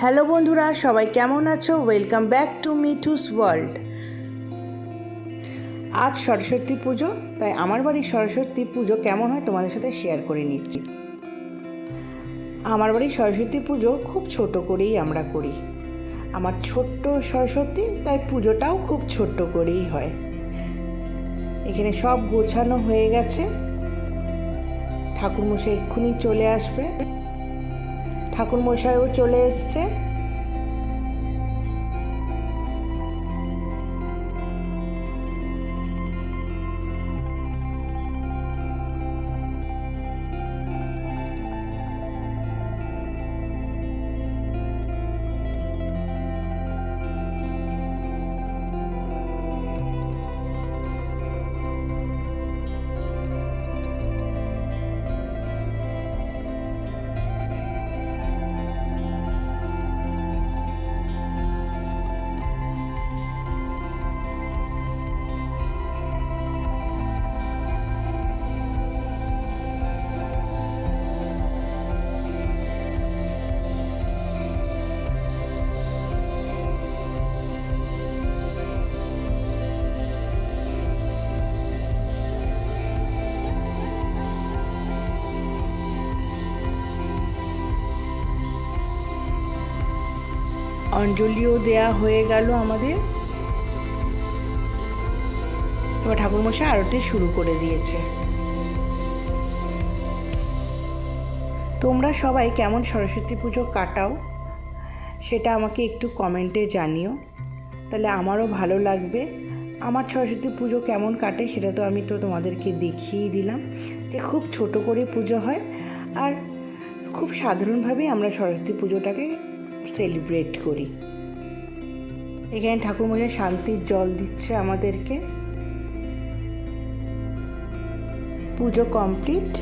Hello বন্ধুরা, সবাই কেমন আছো? Welcome back to Mithu's world আজ সরস্বতী পুজো, তাই আমার বাড়ির সরস্বতী পুজো কেমন হয় তোমাদের সাথে শেয়ার করে নিচ্ছি। আমার বাড়ির সরস্বতী পুজো খুব ছোট করেই আমরা করি। আমার ছোট্ট সরস্বতী, তাই পুজোটাও খুব ছোট্ট করেই হয়। এখানে সব গোছানো হয়ে গেছে। ঠাকুরমশাই এক্ষুনি চলে আসবে। ঠাকুরমশাইও চলে এসছে। অঞ্জলিও দেয়া হয়ে গেল আমাদের। এবার ঠাকুরমশাই আরতি শুরু করে দিয়েছে। তোমরা সবাই কেমন সরস্বতী পুজো কাটাও, সেটা আমাকে একটু কমেন্টে জানিও। তাহলে আমারও ভালো লাগবে। আমার সরস্বতী পুজো কেমন কাটে সেটা তো আমি তো তোমাদেরকে দেখিয়েই দিলাম যে খুব ছোট করে পুজো হয়। আর খুব সাধারণভাবেই আমরা সরস্বতী পুজোটাকে সেলিব্রেট করি। এখানে ঠাকুরমশাই শান্তির জল দিচ্ছে আমাদেরকে। পুজো কমপ্লিট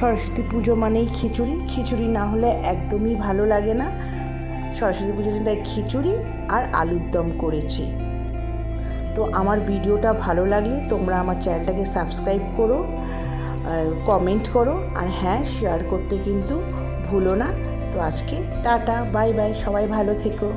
সরস্বতী পুজো মানেই খিচুড়ি। খিচুড়ি না হলে একদমই ভালো লাগে না। সরস্বতী পুজোর দিন তাই খিচুড়ি আর আলুর দম করেছি। তো আমার ভিডিওটা ভালো লাগলে তোমরা আমার চ্যানেলটাকে সাবস্ক্রাইব করো কমেন্ট করো, আর হ্যাঁ শেয়ার করতে কিন্তু ভুলো না। তো আজকে টাটা বাই বাই সবাই ভালো থেকো।